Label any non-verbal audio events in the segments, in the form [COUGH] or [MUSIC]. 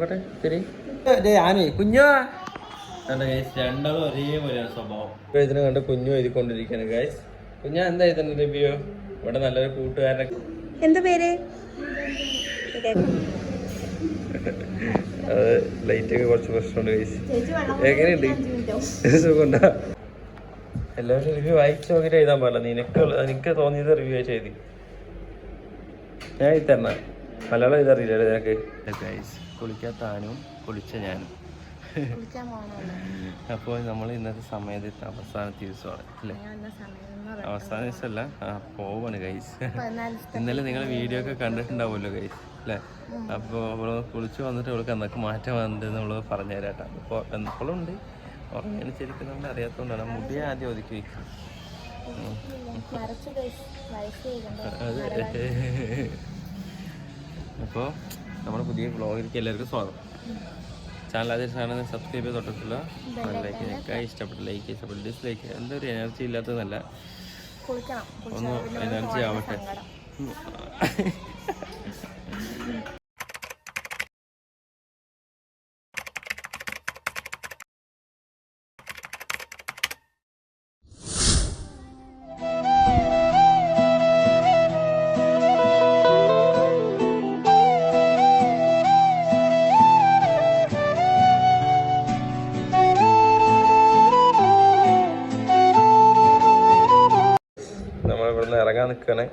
നോക്കട്ടെ ശരി. ആനേ കുഞ്ഞോ. രണ്ടാളും ഒരേപോലെ സ്വഭാവം. ഇതിനെ കണ്ട് കുഞ്ഞു എഴുതിക്കൊണ്ടിരിക്കുകയാണ് ഗൈസ് കുഞ്ഞാ എന്താ ഇതിന്റെ റിവ്യൂ ഇവിടെ നല്ലൊരു കൂട്ടുകാരനെ എന്താ പേര്? അത് ലൈറ്റ് ഒക്കെ കുറച്ച് പ്രശ്നമുണ്ട് ഗൈസ് എങ്ങനെയുണ്ട്? സുഖമുണ്ടോ? എല്ലാവരും റിവ്യൂ വായിച്ച് നോക്കിയിട്ട് എഴുതാൻ പാടില്ല. നിനക്ക് നിനക്ക് തോന്നിയത് റിവ്യൂ ചെയ്തി ഞാൻ എഴുതി തരണ. മലയാളം ഇതറിയില്ല നിനക്ക്? ഗൈസ് കുളിക്കാത്ത ആനും കുളിച്ച ഞാനും. അപ്പോൾ നമ്മൾ ഇന്നത്തെ സമയത്ത് അവസാനത്തെ ദിവസമാണ് അല്ലേ? അവസാന ദിവസമല്ല പോവാണ് ഗൈസ് ഇന്നലെ നിങ്ങൾ വീഡിയോ ഒക്കെ കണ്ടിട്ടുണ്ടാവുമല്ലോ ഗൈസ് അല്ലേ? അപ്പോൾ അവൾ കുളിച്ച് വന്നിട്ട് അവൾക്ക് എന്നൊക്കെ മാറ്റം വന്നിട്ട് നമ്മൾ പറഞ്ഞു തരാട്ടോ അപ്പോൾ എപ്പോഴും ഉണ്ട്. ശരിക്കും നമ്മൾ അറിയാത്തതുകൊണ്ടാണ്. മുടി ആദ്യം ഒതുക്കി വയ്ക്കും അപ്പോൾ നമ്മുടെ പുതിയ വ്ളോഗിലേക്ക് എല്ലാവർക്കും സ്വാഗതം. ചാനൽ ആദ്യം ചാനൽ സബ്സ്ക്രൈബ് ചെയ്ത് തൊട്ടിട്ടില്ല ലൈക്ക് നിൽക്കുക ഇഷ്ടപ്പെട്ട ലൈക്ക് ഇഷ്ടപ്പെട്ട ഡിസ്ലൈക്ക് എന്തൊരു എനർജി ഇല്ലാത്തതല്ല. ഒന്ന് എനർജി ആവട്ടെ. [LAUGHS] നിൽക്കണേ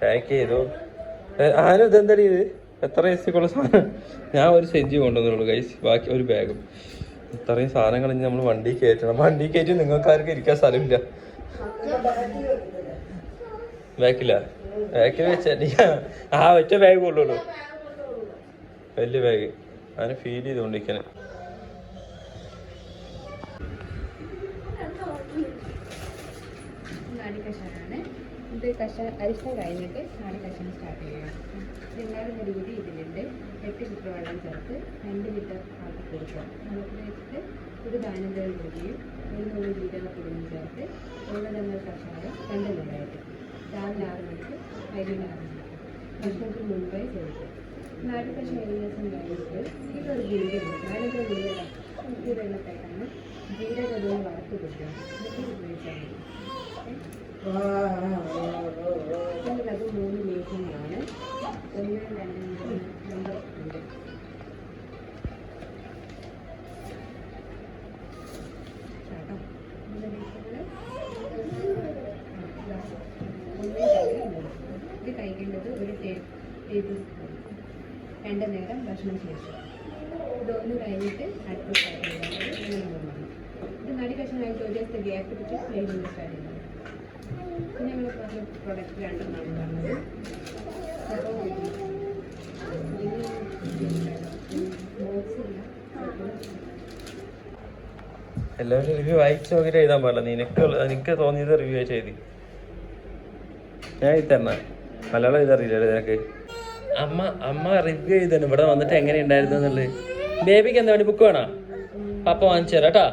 പാക്ക് ചെയ്തു. ആരും ഇതെന്താ ഇത്? എത്ര ദിവസത്തേക്കുള്ള സാധനം? ഞാൻ ഒരു സെഞ്ചി കൊണ്ടുവന്നുള്ളൂ കൈസ് ബാക്കി ഒരു ബാഗും ഇത്രയും സാധനങ്ങൾ ഇനി നമ്മൾ വണ്ടി കയറ്റണം. വണ്ടി കയറ്റി നിങ്ങൾക്ക് ആർക്കും ഇരിക്കാൻ സ്ഥലമില്ല. ബാക്കില്ല. ബാക്കിൽ വെച്ചാ ആ ഒറ്റ ബാഗ് കൊള്ളുള്ളൂ വലിയ ബാഗ് അതിന് ഫീൽ ചെയ്തുകൊണ്ടിരിക്കാന് ഇത് കഷ അരിഷ്ടം കഴിഞ്ഞിട്ട് നാളെ കഷ്ണം സ്റ്റാർട്ട് എല്ലാവരും ഒരു കൂടി ഇതിലുണ്ട്. എട്ട് ലിറ്റർ വെള്ളം ചേർത്ത് രണ്ട് ലിറ്റർ ആക്കി കൊടുക്കുക. വെള്ളത്തിൽ വെച്ചിട്ട് ഒരു ദാനന്തരം പൊടിയും ഒരു നൂറ് ജീരകപ്പൊടിയും ചേർത്ത് ഉള്ളതെന്ന കഷായം രണ്ട് നേരമായിട്ട് രാവിലെ ആറ് മണിക്ക് വൈകുന്നേരം ആറ് മണിക്ക് ഭക്ഷണത്തിന് മുൻപേ ചേർക്കും നാല് കഷായം ഒരു ദിവസം കഴിഞ്ഞിട്ട് ഇതൊരു ഗുളികയുണ്ട് നാലഞ്ച് ഗുളിക ഈ വെള്ളത്തേക്കാണ് ജീരകം വറുത്ത് കൊടുക്കുക. ഉപയോഗിച്ചാൽ മതി. അത് മൂന്ന് ലേഖനമാണ് ഒന്ന് രണ്ട് നമ്പർ ഉണ്ട് ഇത് കഴിക്കേണ്ടത് ഒരു ടേബിൾ സ്പൂൺ രണ്ട് നേരം ഭക്ഷണം ശേഷം ഇതൊന്ന് കഴിഞ്ഞിട്ട് അടുത്ത ഇത് നടി കഷ്ണമായിട്ട് ഒരു ദിവസത്തെ ഗ്യാപ്പ് ഇട്ടിട്ട് വൈകുന്നേരം സ്റ്റാർട്ട് ചെയ്യുന്നത് നമ്മൾ പറഞ്ഞ പ്രൊഡക്റ്റ് രണ്ടെണ്ണമാണ് പറഞ്ഞത് എല്ലാവരും റിവ്യൂ വായിച്ച് നോക്കിയിട്ട് എഴുതാൻ പാടില്ല. നിനക്ക് എനിക്ക് തോന്നിയത് റിവ്യൂ ചെയ്തി. ഞാൻ ഇത് തരണ. മലയാളം ഇതറിയില്ല നിനക്ക്? അമ്മ അമ്മ റിവ്യൂ ചെയ്തതാണ് ഇവിടെ വന്നിട്ട് എങ്ങനെ ഉണ്ടായിരുന്നു എന്നുള്ളത്. ബേബിക്ക് വേണ്ടി ബുക്ക് വേണോ? പപ്പ വാങ്ങിച്ചു തരാം കേട്ടാ.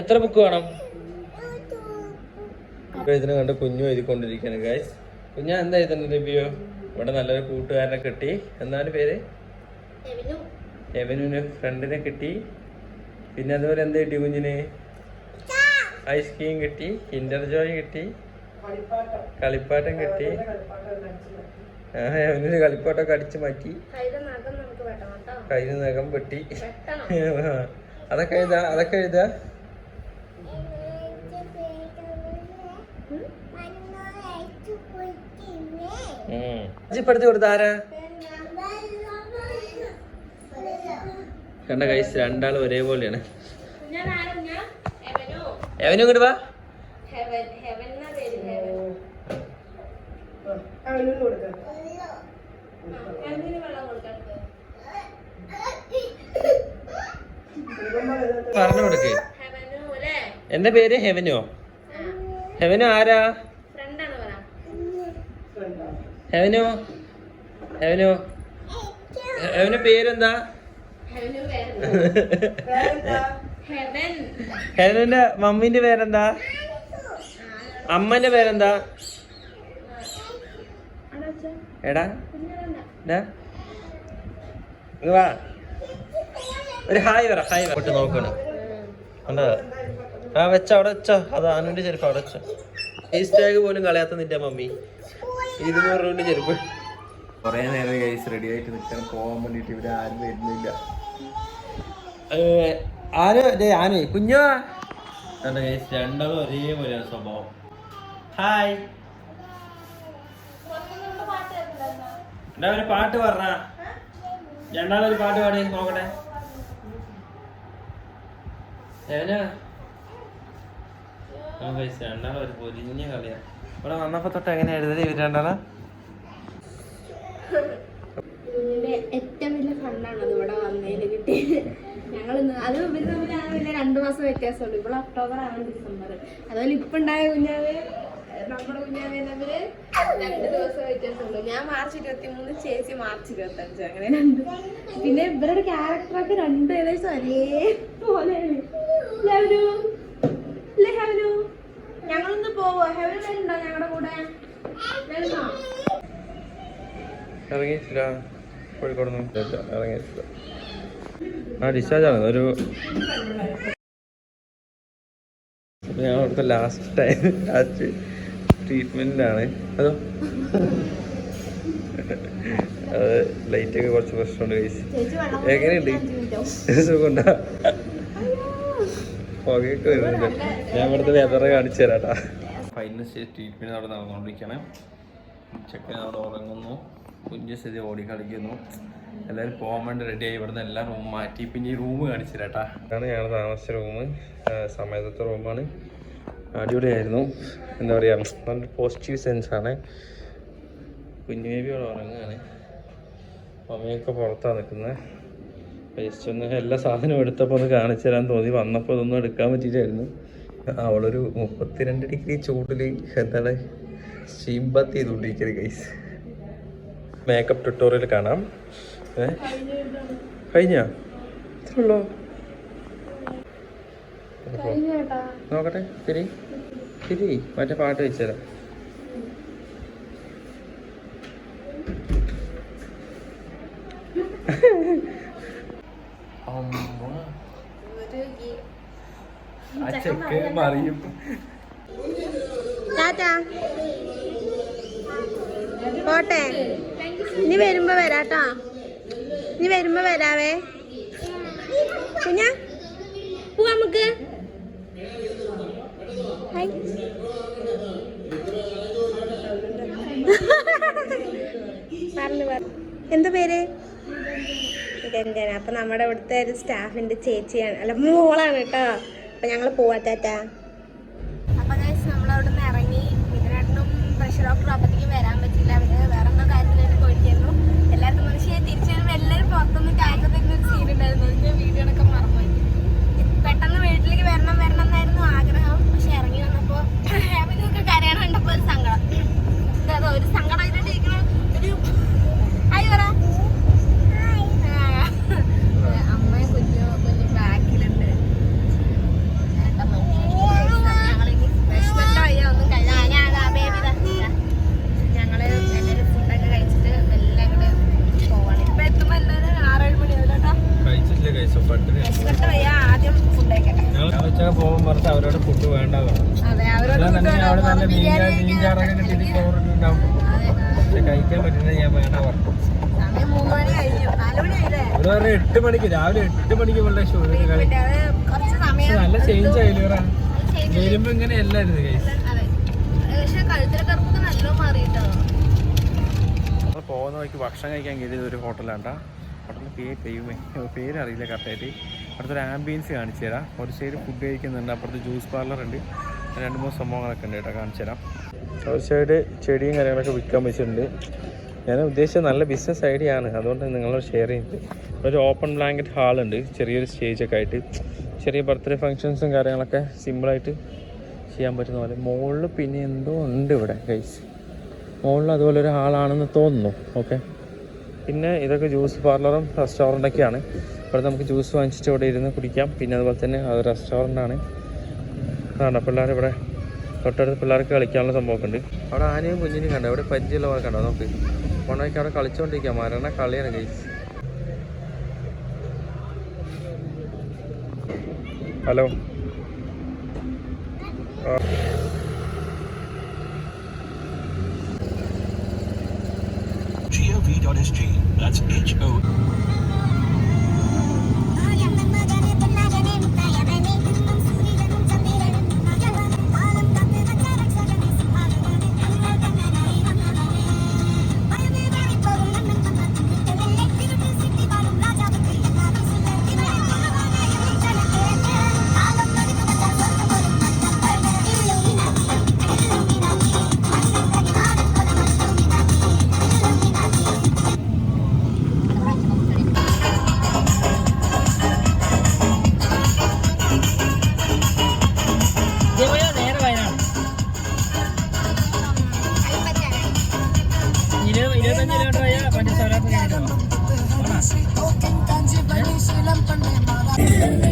എത്ര ബുക്ക് വേണം? ഇതിനെ കണ്ട് കുഞ്ഞു എഴുതിക്കൊണ്ടിരിക്കുകയാണ് ഗൈസ് കുഞ്ഞാ എന്താ ഇതിന്റെ റിവ്യൂ ഇവിടെ നല്ലൊരു കൂട്ടുകാരനെ കിട്ടി. എന്താണ് പേര്? എവനുവിന് ഫ്രണ്ടിനെ കിട്ടി. പിന്നെ അതുപോലെ എന്ത് കിട്ടി കുഞ്ഞിന്? ഐസ്ക്രീം കിട്ടി കിൻഡർ ജോയ് കിട്ടി കളിപ്പാട്ടം കിട്ടി. ആ എവനൊരു കളിപ്പാട്ടമൊക്കെ അടിച്ചു മാറ്റി. കയ്യിൽ നഖം വെട്ടി. അതൊക്കെ എഴുതാ അതൊക്കെ എഴുതാ. കണ്ട കൈസ് രണ്ടാളും ഒരേപോലെയാണ്. എവനും ഇങ്ങോട്ട് വാ. പറഞ്ഞു കൊടുക്കേ. എന്റെ പേര്? ഹെവനോ? ഹെവനോ ആരാ? ഹെവനോ? ഹെവനോ? [LAUGHS] ഹെവന്റെ പേരെന്താ? ഹെവന്റെ മമ്മിന്റെ പേരെന്താ? അമ്മന്റെ പേരെന്താ? എടാ വാ. ഒരു ഹായ് പറ ഹായ് പറ. നോക്കണ കണ്ടോ? ആ വെച്ച അവിടെ വെച്ചോ. അത് അനുവിന്റെ ചെരുപ്പ് അവിടെ വെച്ചോ. ഈസ്റ്റാഗ് ടാഗ് പോലും കളയാത്ത നിന്റെ മമ്മി. ഇരുന്നൂറ് രൂപ ചെറുപ്പം കുറെ നേരം ഗൈസ് റെഡി ആയിട്ട് നിൽക്കണം പോകാൻ വേണ്ടിട്ട് ഇവിടെ ആരും വരുന്നില്ല. ആര് ദേ ആന് കുഞ്ഞോ. ഗൈസ് രണ്ടാളും ഒരേപോലെയാണ് സ്വഭാവം. ഹായ് എന്താ ഒരു പാട്ട് പറഞ്ഞ രണ്ടാമതൊരു പാട്ട് പാടി നോക്കട്ടെ. ഏനാ? ഒരു പൊരിഞ്ഞ കളിയാ. ഇവിടെ വന്നപ്പോ തൊട്ട് എങ്ങനെ എഴുതി ഇവർ ഇതിന്റെ ഏറ്റവും ഞങ്ങൾ പിന്നെ മാസം ഒക്ടോബർ ആണ് ഡിസംബർ നമ്മുടെ രണ്ട് ദിവസം ഞാൻ മാർച്ച് മാർച്ച് ഇരുപത്തി അഞ്ച് അങ്ങനെ രണ്ട്. പിന്നെ ഇവരുടെ ക്യാരക്ടറൊക്കെ രണ്ടു ഏകദേശം ഒരേ അല്ലേ ഹെവനു ഞങ്ങളൊന്ന് പോവോ? ഹെവി വരുന്നുണ്ടോ ഞങ്ങളുടെ കൂടെ? വരുന്നോ ഇറങ്ങിയിട്ടില്ല കോഴിക്കോട് ഇറങ്ങിയിട്ടില്ല ആ ഡിസ്ചാർജ് ആണ്. ഒരു ഞാൻ അവിടുത്തെ ലാസ്റ്റ് ടൈം ലാസ്റ്റ് ട്രീറ്റ്മെന്റിലാണ് അതോ? അത് ലൈറ്റ് ഒക്കെ കുറച്ച് പ്രശ്നമുണ്ട് ചേച്ചി എങ്ങനെയുണ്ട്? സുഖമുണ്ടാ? പുകയൊക്കെ വരുന്നുണ്ട്. ഞാൻ ഇവിടുത്തെ വെതറ് കാണിച്ചു തരാട്ടാ. ഫൈനൽ സ്റ്റേജ് ട്രീറ്റ്മെന്റ് അവിടെ നടന്നുകൊണ്ടിരിക്കുകയാണ്. ചെക്കൻ അവിടെ ഉറങ്ങുന്നു. കുഞ്ഞു സ്ഥിതി ഓടി കളിക്കുന്നു. എല്ലാവരും പോകാൻ വേണ്ടി റെഡിയായി ഇവിടുന്ന് എല്ലാ റൂം മാറ്റി. പിന്നെ ഈ റൂം കാണിച്ചു തരാട്ടാ. അതാണ് ഞങ്ങൾ താമസിച്ച റൂം സമയത്തെ റൂമാണ് അടിപൊളിയായിരുന്നു. എന്താ പറയുക നല്ല പോസിറ്റീവ് സെൻസാണ് കുഞ്ഞു ബേബി അവിടെ ഉറങ്ങുകയാണ്. അമ്മയൊക്കെ പുറത്താണ് നിൽക്കുന്നത് ജസ്റ്റ് ഒന്ന് എല്ലാ സാധനവും എടുത്തപ്പോൾ ഒന്ന് കാണിച്ചു തരാൻ തോന്നി. വന്നപ്പോൾ ഇതൊന്നും എടുക്കാൻ പറ്റിയിട്ടായിരുന്നു അവളൊരു മുപ്പത്തിരണ്ട് ഡിഗ്രി ചൂടിൽ എന്താണ് steam bath guys makeup tutorial കാണാം. കഴിഞ്ഞാ? ഇത്രേ ഉള്ളോ? നോക്കട്ടെ തിരി. തിരി. മറ്റേ പാട്ട് വെച്ചുതരാം അമ്മ ആ ചെക്ക് മറിയും. പോട്ടെ. ഇനി വരുമ്പോ വരാട്ടോ. ഇനി വരുമ്പോ വരാവേ. കുഞ്ഞാ പോവാ നമുക്ക്. പറഞ്ഞു പറഞ്ഞു. എന്താ പേര്? രഞ്ജന അപ്പൊ നമ്മുടെ ഇവിടുത്തെ ഒരു സ്റ്റാഫിന്റെ ചേച്ചിയാണ്. അല്ല മോളാണ് കേട്ടോ. അപ്പൊ ഞങ്ങൾ പോവാറ്റാറ്റാ അപ്പൊ ഗൈസ് നമ്മൾ അവിടെ നിന്ന് ഇറങ്ങി ഇതിനായിട്ടും പ്രഷർ ഡോക്ടർ അപ്പത്തേക്ക് വരാൻ പറ്റില്ല അവർ വേറെ എന്തോ കാര്യത്തിലായിട്ട് പോയിട്ടായിരുന്നു എല്ലാവർക്കും മനുഷ്യ തിരിച്ചു വരുമ്പോൾ എല്ലാവരും പുറത്തുനിന്ന് കാഴ്ച തരുന്ന ഒരു സീൻ ഉണ്ടായിരുന്നു അതിന്റെ വീഡിയോ ഒക്കെ മറന്നുപോയി പെട്ടെന്ന് വീട്ടിലേക്ക് വരണം വരണം എന്നായിരുന്നു ആഗ്രഹം പക്ഷെ ഇറങ്ങി വന്നപ്പോ അതൊക്കെ കരയണം കണ്ടപ്പോ ഒരു സങ്കടം അതെ ഒരു സങ്കടമായിട്ട് ഇരിക്കണ ഒരു ഹായ് പറ ആ. അമ്മയും കുഞ്ഞു കുഞ്ഞു ബാക്കിലുണ്ട് ഏട്ടൻ നോക്കിയിരിക്കുന്നു. ഞങ്ങളിനി വിശന്നിട്ട് വയ്യ ഒന്നും കഴി- ആ, ഞാൻ അതാ baby ദാ, ദാ. ഞങ്ങൾ എല്ലാവരും ഫുഡൊക്കെ കഴിച്ചിട്ട് മെല്ലെ അങ്ങോട്ട് പോവാണ് ഇപ്പൊ എത്തുമ്പോ എന്തായാലും ആറേഴ് മണിയാവും കേട്ടോ കഴിച്ചിട്ടില്ല കഴിച്ചു പട്ടിണി വിശന്നിട്ട് വയ്യ ആദ്യം ഫുഡ് കഴിക്കട്ടെ ഞങ്ങൾ ഉച്ചയ്ക്ക് പോകുമ്പോൾ പറഞ്ഞിട്ട് അവരോട് ഫുഡ് വേണ്ട പറഞ്ഞു അതെ അവരോട് അല്ല, food തന്നെ വേണം. അവിടെ നല്ല പുറത്ത് മീൻ ബിരിയാണി മീൻ ചാറൊക്കെ കിട്ടിയിട്ട് ചോറുണ്ടാവും അതെ. പക്ഷെ കഴിക്കാൻ പറ്റുന്നത് ഞാൻ വേണ്ട പറഞ്ഞു സമയം മൂന്ന് മണി കഴിഞ്ഞു നാല് മണി ആയില്ലേ ഇവിടെ പറഞ്ഞ എട്ട് മണിക്ക് രാവിലെ എട്ട് മണിക്ക് ഇവളുടെ ഷോ കളി. നല്ല ചേഞ്ച് ആയില്ലേ ഇവരാ. വരുമ്പോ ഇങ്ങനെ അല്ലായിരുന്നു പോകുന്ന വഴിക്ക് ഭക്ഷണം കഴിക്കാൻ കയറിയത് ഒരു ഹോട്ടലാണ്ടാ ഹോട്ടലിൽ പേര് പേയുമേ പേരറിയില്ല കറക്റ്റായിട്ട് അവിടുത്തെ ഒരു ആംബിയൻസ് കാണിച്ചു തരാം. ഒരു സൈഡ് ഫുഡ് കഴിക്കുന്നുണ്ട് അപ്പുറത്ത് ജ്യൂസ് പാർലർ ഉണ്ട്. രണ്ട് മൂന്ന് സംഭവങ്ങളൊക്കെ ഉണ്ട് കേട്ടോ കാണിച്ചു തരാം. ഒരു സൈഡ് ചെടിയും കാര്യങ്ങളൊക്കെ വിൽക്കാൻ വെച്ചിട്ടുണ്ട്. ഞാൻ ഉദ്ദേശിച്ചത് നല്ല ബിസിനസ് ഐഡിയ ആണ്. അതുകൊണ്ട് നിങ്ങളോട് ഷെയർ ചെയ്യുന്നത് ഒരു ഓപ്പൺ ബ്ലാങ്കറ്റ് ഹാളുണ്ട് ചെറിയൊരു സ്റ്റേജൊക്കെ ആയിട്ട്. ചെറിയ ബർത്ത്ഡേ ഫങ്ഷൻസും കാര്യങ്ങളൊക്കെ സിമ്പിളായിട്ട് ചെയ്യാൻ പറ്റുന്ന പോലെ. മുകളിൽ പിന്നെ എന്തോ ഉണ്ട് ഇവിടെ കൈസ് മുകളിൽ അതുപോലെ ഒരു ഹാളാണെന്ന് തോന്നുന്നു. ഓക്കെ പിന്നെ ഇതൊക്കെ ജ്യൂസ് പാർലറും റെസ്റ്റോറന്റൊക്കെയാണ് ഇവിടെ നമുക്ക് ജ്യൂസ് വാങ്ങിച്ചിട്ട് ഇവിടെ ഇരുന്ന് കുടിക്കാം. പിന്നെ അതുപോലെ തന്നെ അത് റെസ്റ്റോറന്റാണ് അതാണ് പിള്ളേർ ഇവിടെ തൊട്ടടുത്ത് പിള്ളേർക്ക് കളിക്കാനുള്ള സംഭവമൊക്കെ ഉണ്ട്. അവിടെ ആനയും കുഞ്ഞിനെയും കണ്ടോ? ഇവിടെ പരിചയമുള്ളവർ കണ്ടോ നോക്ക്. മണോയ്ക്ക് അവിടെ കളിച്ചോണ്ടിരിക്കുക മരണ കളിയാണ് guys. Hello. Gov.sg that's h o Yeah.